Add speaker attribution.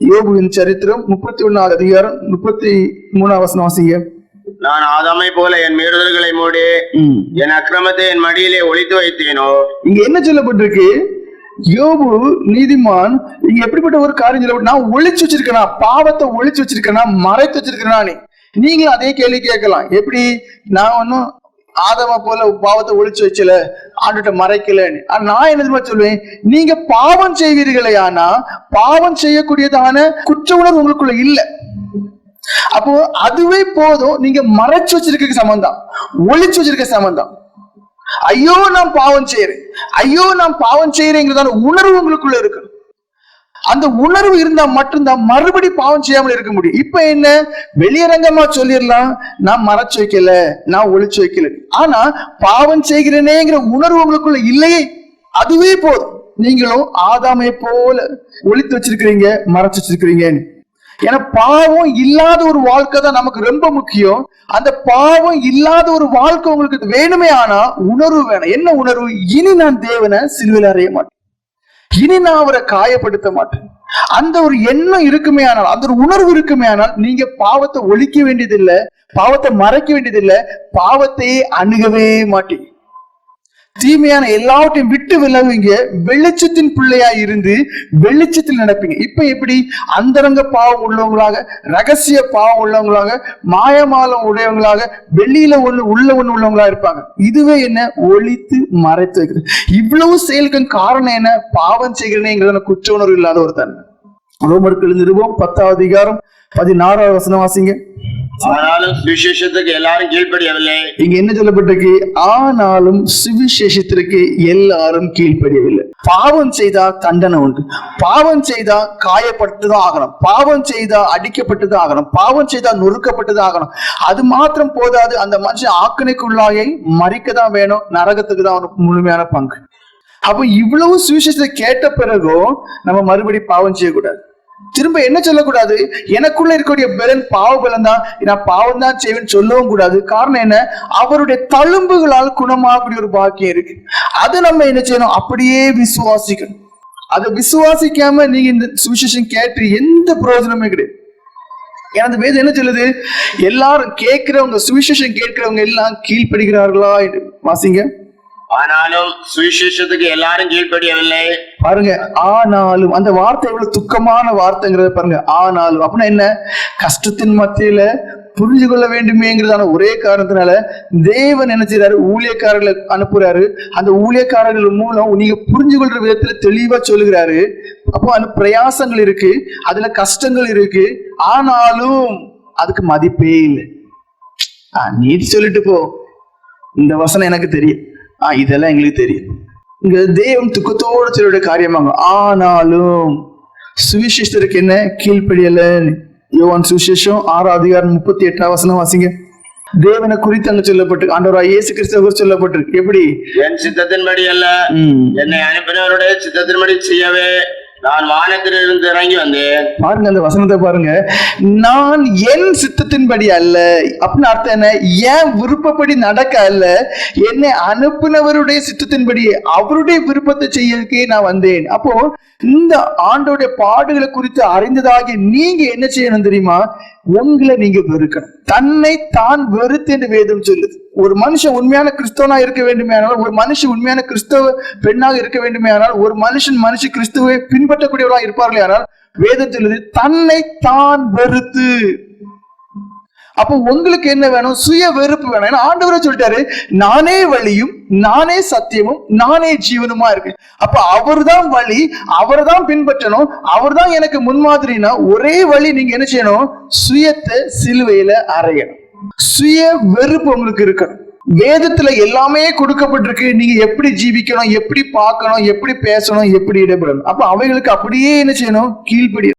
Speaker 1: யோபுவின் சரித்திரம் முப்பத்தி ஒன்னாவது அதிகாரம் முப்பத்தி மூணாவது வசனம் வாசிங்க.
Speaker 2: நான் ஆதாமை போல என் மீறுதல்களை மூடி என் அக்கிரமத்தை என் மடியிலே ஒளித்து வைத்தேனோ?
Speaker 1: இங்க என்ன சொல்லப்பட்டிருக்கு? யோபு நீதிமான் இங்க எப்படிப்பட்ட ஒரு காரியம் சொல்லப்பட்டு நான் ஒளிச்சு வச்சிருக்கேனா? பாவத்தை ஒளிச்சு வச்சிருக்கேனா? மறைத்து வச்சிருக்கேனா நீங்களும் அதே கேள்வி கேட்கலாம். எப்படி? நான் ஒன்னும் ஆதம போல பாவத்தை ஒழிச்சு வச்சல ஆண்டுகிட்ட மறைக்கலன்னு. ஆனா நான் என்ன சொல்லுவேன் நீங்க பாவம் செய்வீர்களே ஆனா பாவம் செய்யக்கூடியதான குற்ற உணர்வு உங்களுக்குள்ள இல்ல. அப்போ அதுவே போதும் நீங்க மறைச்சு வச்சிருக்க சம்பந்தம். ஒழிச்சு வச்சிருக்க சம்பந்தம். ஐயோ நான் பாவம் செய்யறேன். ஐயோ நான் பாவம் செய்யறேங்கிறதான உணர்வு உங்களுக்குள்ள இருக்கு அந்த உணர்வு இருந்தா மட்டும்தான் மறுபடி பாவம் செய்யாமல் இருக்க முடியும். இப்ப என்ன? வெளியரங்கமா சொல்லிடலாம். நான் மறைச்சு வைக்கல நான் ஒழிச்சு வைக்கல. ஆனா பாவம் செய்கிறேனேங்கிற உணர்வு உங்களுக்குள்ள இல்லையே. அதுவே போதும். நீங்களும் ஆதாமை போல ஒழித்து வச்சிருக்கிறீங்க மறைச்சு வச்சிருக்கிறீங்கன்னு. ஏன்னா பாவம் இல்லாத ஒரு வாழ்க்கை தான் நமக்கு ரொம்ப முக்கியம். அந்த பாவம் இல்லாத ஒரு வாழ்க்கை உங்களுக்கு வேணுமே ஆனா உணர்வு வேணும். என்ன உணர்வு? இனி நான் தேவனை சிலுவையில் அறைய மாட்டேன். இனி நான் அவரை காயப்படுத்த மாட்டேன். அந்த ஒரு எண்ணம் இருக்குமே ஆனால் அந்த ஒரு உணர்வு இருக்குமே ஆனால் நீங்க பாவத்தை ஒழிக்க வேண்டியதில்லை பாவத்தை மறைக்க வேண்டியதில்லை பாவத்தையே அணுகவே மாட்டீங்க. தீமையான எல்லாவற்றையும் விட்டு விலகுவீங்க. வெளிச்சத்தின் பிள்ளையா இருந்து வெளிச்சத்தில் நடப்பீங்க. இப்ப எப்படி? அந்தரங்க பாவம் உள்ளவங்களாக ரகசிய பாவம் உள்ளவங்களாக மாயமாலம் உடையவங்களாக வெளியில ஒண்ணு உள்ள ஒண்ணு உள்ளவங்களா இருப்பாங்க. இதுவே என்ன? ஒழித்து மறைத்து வைக்கிறது. இவ்வளவு செயலுக்கும் காரணம் என்ன? பாவம் செய்கிறேங்கிறத குற்ற உணர்வு இல்லாத ஒரு தன்மை ரோமர்கள் நிறுவோம் பத்தாவது அதிகாரம் பதினாறாவது வசனம் வாசிங்க.
Speaker 2: ஆனாலும் சுவிசேஷத்துக்கு எல்லாரும் கீழ்ப்படியவில்லை.
Speaker 1: இங்க என்ன சொல்லப்பட்டிருக்கு? ஆனாலும் சுவிசேஷத்திற்கு எல்லாரும் கீழ்ப்படியவில்லை. பாவம் செய்தா தண்டனை உண்டு. பாவம் செய்தா காயப்பட்டுதான் ஆகணும். பாவம் செய்தா அடிக்கப்பட்டுதான் ஆகணும். பாவம் செய்தா நொறுக்கப்பட்டுதான் ஆகணும். அது மாத்திரம் போதாது அந்த மனுஷன் ஆக்கணைக்குள்ளாயை மறிக்க தான் வேணும். நரகத்துக்கு தான் அவனுக்கு முழுமையான பங்கு. அப்ப இவ்வளவு சுவிசேஷத்தை கேட்ட பிறகும் நம்ம மறுபடி பாவம் செய்யக்கூடாது. திரும்ப என்ன சொல்லக்கூடாது? எனக்குள்ள இருக்கக்கூடிய பலன் பாவ பலன் தான் நான் பாவம் தான் செய்வேன்னு சொல்லவும் கூடாது. காரணம் என்ன? அவருடைய தழும்புகளால் குணமாகக்கூடிய ஒரு பாக்கியம் இருக்கு. அதை நம்ம என்ன செய்யணும்? அப்படியே விசுவாசிக்கணும். அதை விசுவாசிக்காம நீங்க இந்த சுவிசேஷம் கேட்டு எந்த பிரயோஜனமே கிடையாது. எனது வேதம் என்ன சொல்லுது? எல்லாரும் கேட்கிறவங்க சுவிசேஷம் கேட்கிறவங்க எல்லாம் கீழ்ப்படுகிறார்களா என்று. வாசிங்க.
Speaker 2: ஆனாலும் சுவிசேஷத்துக்கு எல்லாரும் கீழ்படியவில்லை
Speaker 1: பாருங்க ஆனாலும் அந்த வார்த்தை எவ்வளவு துக்கமான வார்த்தைங்கிறத பாருங்க. ஆனாலும் அப்படின்னா என்ன? கஷ்டத்தின் மத்தியில புரிஞ்சு கொள்ள வேண்டுமேங்கிறதான ஒரே காரணத்தினால தேவன் என்ன செய்யறாரு ஊழியக்காரர்களை அனுப்புறாரு. அந்த ஊழியக்காரர்கள் மூலம் நீங்க புரிஞ்சு கொள்ற விதத்துல தெளிவா சொல்லுகிறாரு. அப்போ அந்த பிரயாசங்கள் இருக்கு அதுல கஷ்டங்கள் இருக்கு. ஆனாலும் அதுக்கு மதிப்பே இல்லை. நீ சொல்லிட்டு போ. இந்த வசனம் எனக்கு தெரியும். ஆஹ் இதெல்லாம் எங்களுக்கு தெரியும். இங்க தேவன் துக்கத்தோடு சொல்லுடைய காரியமாங்க ஆனாலும் சுவிசேஷத்திற்கு என்ன கீழ்ப்படியல? யோவான் சுவிசேஷம் ஆறாம் அதிகாரம் முப்பத்தி எட்டாம் வசனம் வாசிங்க. தேவனை குறித்து அங்க சொல்லப்பட்டு ஆண்டவராய் இயேசு கிறிஸ்தவர் சொல்லப்பட்டிருக்கு. எப்படி?
Speaker 2: என் சித்தத்தின்படி அல்ல. என்னை அனுப்பினவருடைய சித்தத்தின்படி செய்யவே. நான் வானத்திலிருந்து இறங்கி வந்தேன்
Speaker 1: பாருங்க அந்த வசனத்தை பாருங்க. நான் என் சித்தத்தின்படி அல்ல. அப்படின்னு அர்த்தம் என்ன? ஏன் விருப்பப்படி நடக்க அல்ல. என்னை அனுப்பினவருடைய சித்தத்தின்படி அவருடைய விருப்பத்தை செய்யறதுக்கே நான் வந்தேன். அப்போ இந்த ஆண்டோடைய பாடுகளை குறித்து அறிந்ததாகி நீங்க என்ன செய்யணும் தெரியுமா? உங்களை நீங்க வெறுக்கணும். தன்னை தான் வெறுத்து என்று வேதம் சொல்லுது. ஒரு மனுஷன் உண்மையான கிறிஸ்தவனா இருக்க வேண்டுமே ஆனால் ஒரு மனுஷன் உண்மையான கிறிஸ்தவ பெண்ணாக இருக்க வேண்டுமே ஆனால் ஒரு மனுஷன் மனுஷ கிறிஸ்துவை பின்பற்றக்கூடியவராக இருப்பார்களே ஆனால் வேதம் சொல்லுது தன்னை தான் வெறுத்து. அப்போ உங்களுக்கு என்ன வேணும்? சுய வெறுப்பு வேணும். ஏன்னா ஆண்டவரே சொல்லிட்டாரு நானே வழியும் நானே சத்தியமும் நானே ஜீவனுமா இருக்கு அப்ப அவர்தான் வழி அவர்தான் பின்பற்றணும் அவர்தான் எனக்கு முன்மாதிரினா ஒரே வழி நீங்க என்ன செய்யணும்? சுயத்தை சிலுவையில அறையணும். சுய வெறுப்பு உங்களுக்கு இருக்கணும். வேதத்துல எல்லாமே கொடுக்கப்பட்டிருக்கு. நீங்க எப்படி ஜீவிக்கணும் எப்படி பார்க்கணும் எப்படி பேசணும் எப்படி இடப்படணும். அப்ப அவைகளுக்கு அப்படியே என்ன செய்யணும்? கீழ்ப்படி